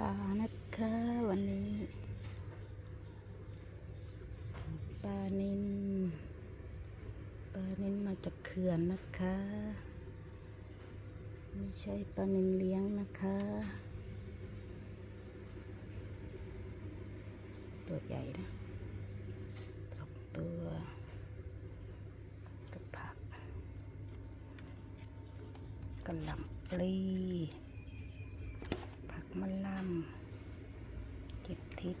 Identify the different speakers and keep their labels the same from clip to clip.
Speaker 1: ลานะคะวันนี้ ปลานินปลานินมาจากเขื่อนนะคะ ไม่ใช่ปลานินเลี้ยงนะคะ ตัวใหญ่นะสองตัวกับผักกระหล่ำปลี ผักมะลัมเก็บทิศ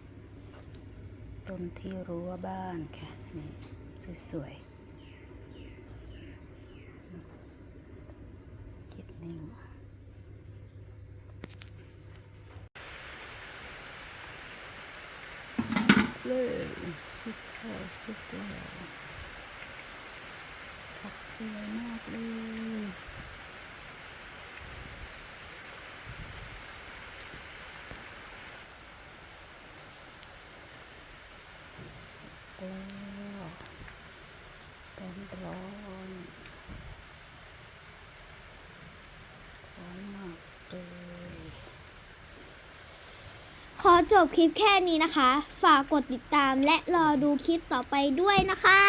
Speaker 1: ต้นที่รั้วบ้านค่ะ นี่สวยๆคิดนิ่งเลยสุดแล้วสุดแล้วผักสวยมากเลย แล้ว ร้อนร้อนร้อนมากเลย
Speaker 2: ขอจบคลิปแค่นี้นะคะ ฝากกดติดตามและรอดูคลิปต่อไปด้วยนะคะ